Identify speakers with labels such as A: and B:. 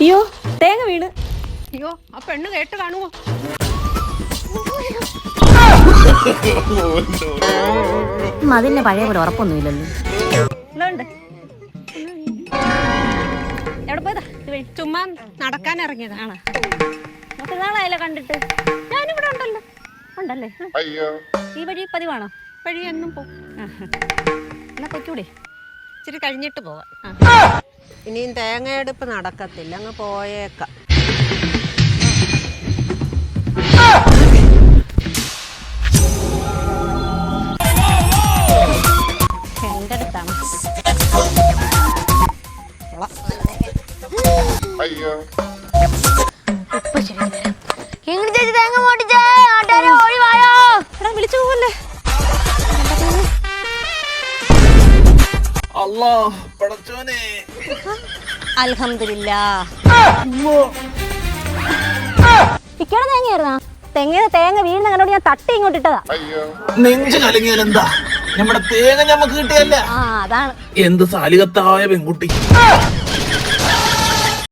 A: അയ്യോ തേങ്ങ വീണ്.
B: അയ്യോ ആ പെണ്ണ് കേട്ട് കാണുമോ
A: അതിന്റെ പഴയ പോലെ ഉറപ്പൊന്നുമില്ലല്ലോ. ഇല്ലല്ലോ എവിടെ പോയതാ? വഴി.
B: ചുമ്മാ നടക്കാൻ ഇറങ്ങിയതാണ്.
A: നമുക്ക് നാളായല്ലോ കണ്ടിട്ട്. ഞാനിവിടെ ഉണ്ടല്ലോ. ഉണ്ടല്ലേ?
C: അയ്യോ.
A: ഈ വഴി പതിവാണോ?
B: വഴി എന്നും
A: പോ. എന്നാ പൊയ്ക്കൂടെ?
B: ഇച്ചിരി കഴിഞ്ഞിട്ട് പോവാം. ഇനിയും തേങ്ങയെടുപ്പ് നടക്കത്തില്ല. അങ്ങ് പോയേക്കാം.
A: അടുത്താണ്
C: അയ്യോ
A: എങ്ങനെ ചേച്ചി തേങ്ങ പൊട്ടിച്ചേ
D: അല്ലാ പടച്ചോനെ.
A: അൽഹംദുലില്ലാ. ഇക്കട തേങ്ങയായിരുന്നാ? തെങ്ങിന് തേങ്ങ വീഴുന്ന കണ്ടോണ്ട് ഞാൻ തട്ടി ഇങ്ങോട്ട് ഇട്ടതാ.
C: അയ്യോ.
D: നെഞ്ച് കലങ്ങിയാലെന്താ നമ്മുടെ തേങ്ങ നമുക്ക് കിട്ടിയല്ല?
A: ആ അതാണ്.
D: എന്ത് സാലികത്തായ പെൺകുട്ടി.